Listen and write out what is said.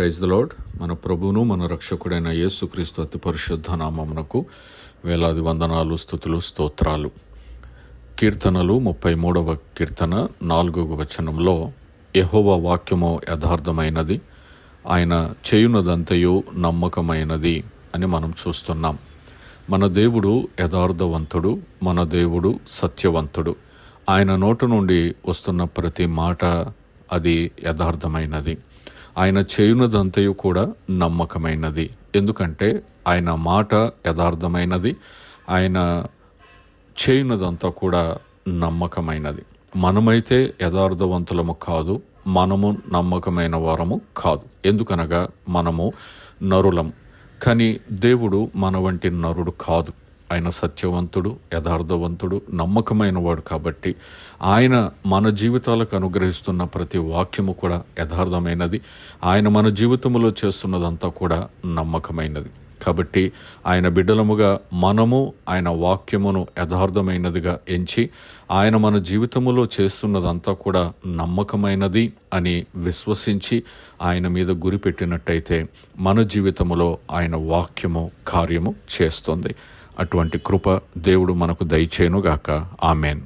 Praise the lord మన ప్రభువును మన రక్షకుడైన యేసుక్రీస్తు అతి పరిశుద్ధ నామమునకు వేలాది వందనాలు స్థుతులు స్తోత్రాలు. కీర్తనలు ముప్పై మూడవ కీర్తన నాలుగవ వచనంలో యహోవ వాక్యము యథార్థమైనది ఆయన చేయునదంతయు నమ్మకమైనది అని మనం చూస్తున్నాం. మన దేవుడు యథార్థవంతుడు మన దేవుడు సత్యవంతుడు. ఆయన నోటు నుండి వస్తున్న ప్రతి మాట అది యథార్థమైనది. ఆయన చేయునదంతయు కూడా నమ్మకమైనది. ఎందుకంటే ఆయన మాట యథార్థమైనది. ఆయన చేయునదంతా కూడా నమ్మకమైనది. మనమైతే యథార్థవంతులము కాదు మనము నమ్మకమైన వారము కాదు. ఎందుకనగా మనము నరులం కానీ దేవుడు మన వంటి నరుడు కాదు. ఆయన సత్యవంతుడు యథార్థవంతుడు నమ్మకమైన వాడు కాబట్టి ఆయన మన జీవితాలకు అనుగ్రహిస్తున్న ప్రతి వాక్యము కూడా యథార్థమైనది. ఆయన మన జీవితంలో చేస్తున్నదంతా కూడా నమ్మకమైనది. కాబట్టి ఆయన బిడ్డలముగా మనము ఆయన వాక్యమును యథార్థమైనదిగా ఎంచి ఆయన మన జీవితములో చేస్తున్నదంతా కూడా నమ్మకమైనది అని విశ్వసించి ఆయన మీద గురి పెట్టినట్టయితే మన జీవితములో ఆయన వాక్యము కార్యము చేస్తుంది. అటువంటి కృప దేవుడు మనకు దయచేనుగాక ఆమెన్.